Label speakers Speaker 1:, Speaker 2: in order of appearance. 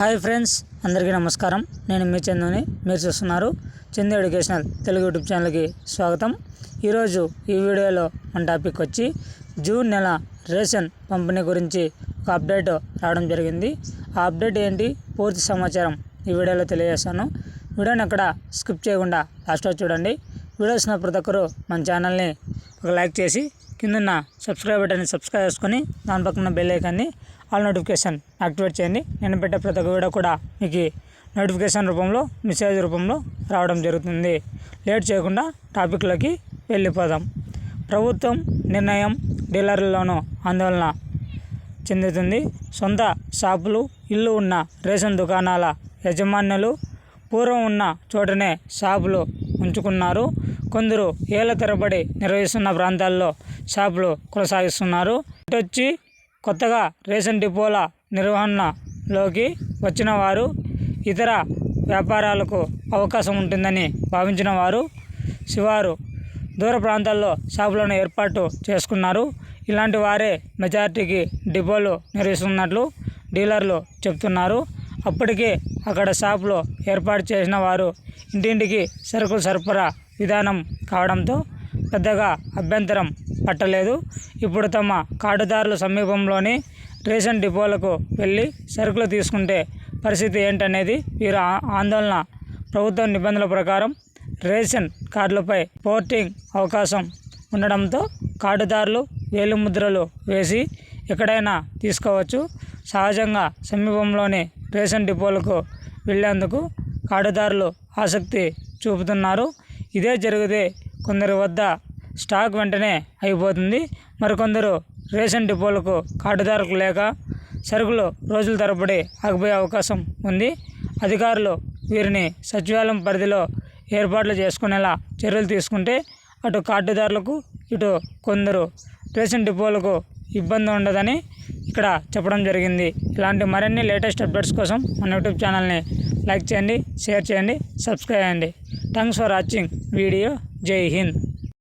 Speaker 1: Hi friends అందరికీ నమస్కారం. నేను మీ చందుని మీరు చూస్తున్నారు చందు ఎడ్యుకేషనల్ తెలుగు యూట్యూబ్ ఛానల్కి స్వాగతం. ఈరోజు ఈ వీడియోలో మన టాపిక్ వచ్చి జూన్ నెల రేషన్ పంపిణీ గురించి ఒక అప్డేట్ రావడం జరిగింది. ఆ అప్డేట్ ఏంటి? పూర్తి సమాచారం ఈ వీడియోలో తెలియజేస్తాను. వీడియోని అక్కడ స్కిప్ చేయకుండా లాస్ట్ చూడండి. వీడియోస్ ఉన్న ప్రతి ఒక్కరు మన ఛానల్ని ఒక లైక్ చేసి కిందన్న సబ్స్క్రైబ్ బటన్ని సబ్స్క్రైబ్ చేసుకొని దాని పక్కన బెల్ ఐకాన్ని ఆల్ నోటిఫికేషన్ యాక్టివేట్ చేయండి. నేను పెట్టే ప్రతి ఒక్క వీడియో కూడా మీకు నోటిఫికేషన్ రూపంలో మెసేజ్ రూపంలో రావడం జరుగుతుంది. లేట్ చేయకుండా టాపిక్లోకి వెళ్ళిపోదాం. ప్రభుత్వం నిర్ణయం డీలర్లలోనూ ఆందోళన చెందుతుంది. సొంత షాపులు ఇల్లు ఉన్న రేషన్ దుకాణాల యజమానులు పూర్వం ఉన్న చోటనే షాపులు ఉంచుకున్నారు. కొందరు ఏళ్ళ తరబడి నిర్వహిస్తున్న ప్రాంతాల్లో షాపులు కొనసాగిస్తున్నారు. ఇటొచ్చి కొత్తగా రేషన్ డిపోల నిర్వహణలోకి వచ్చిన వారు ఇతర వ్యాపారాలకు అవకాశం ఉంటుందని భావించిన వారు శివారు దూర ప్రాంతాల్లో షాపులను ఏర్పాటు చేసుకున్నారు. ఇలాంటి వారే మెజారిటీకి డిపోలు నిర్వహిస్తున్నట్లు డీలర్లు చెప్తున్నారు అప్పటికే అక్కడ షాపులో ఏర్పాటు చేసిన వారు ఇంటింటికి సరుకులు సరఫరా విధానం కావడంతో పెద్దగా అభ్యంతరం పట్టలేదు. ఇప్పుడు తమ కార్డుదారుల సమీపంలోని రేషన్ డిపోలకు వెళ్ళి సరుకులు తీసుకుంటే పరిస్థితి ఏంటనేది వీరు ఆ- ఆందోళన ప్రభుత్వ నిబంధనల ప్రకారం రేషన్ కార్డులపై పోర్టింగ్ అవకాశం ఉండడంతో కార్డుదారులు వేలిముద్రలు వేసి ఎక్కడైనా తీసుకోవచ్చు. సహజంగా సమీపంలోని రేషన్ డిపోలకు వెళ్ళేందుకు కార్డుదారులు ఆసక్తి చూపుతున్నారు. ఇదే జరిగితే కొందరి వద్ద స్టాక్ వెంటనే అయిపోతుంది. మరికొందరు రేషన్ డిపోలకు కార్డుదారులకు లేక సరుకులు రోజుల తరబడి ఆగిపోయే అవకాశం ఉంది. అధికారులు వీరిని సచివాలయం పరిధిలో ఏర్పాట్లు చేసుకునేలా చర్యలు తీసుకుంటే అటు కార్డుదారులకు ఇటు కొందరు రేషన్ డిపోలకు ఇబ్బంది ఉండదని ఇక్కడ చెప్పడం జరిగింది. ఇలాంటి మరిన్ని లేటెస్ట్ అప్డేట్స్ కోసం మన యూట్యూబ్ ఛానల్ని లైక్ చేయండి షేర్ చేయండి సబ్స్క్రైబ్ చేయండి. Thanks for watching video. Jai Hind.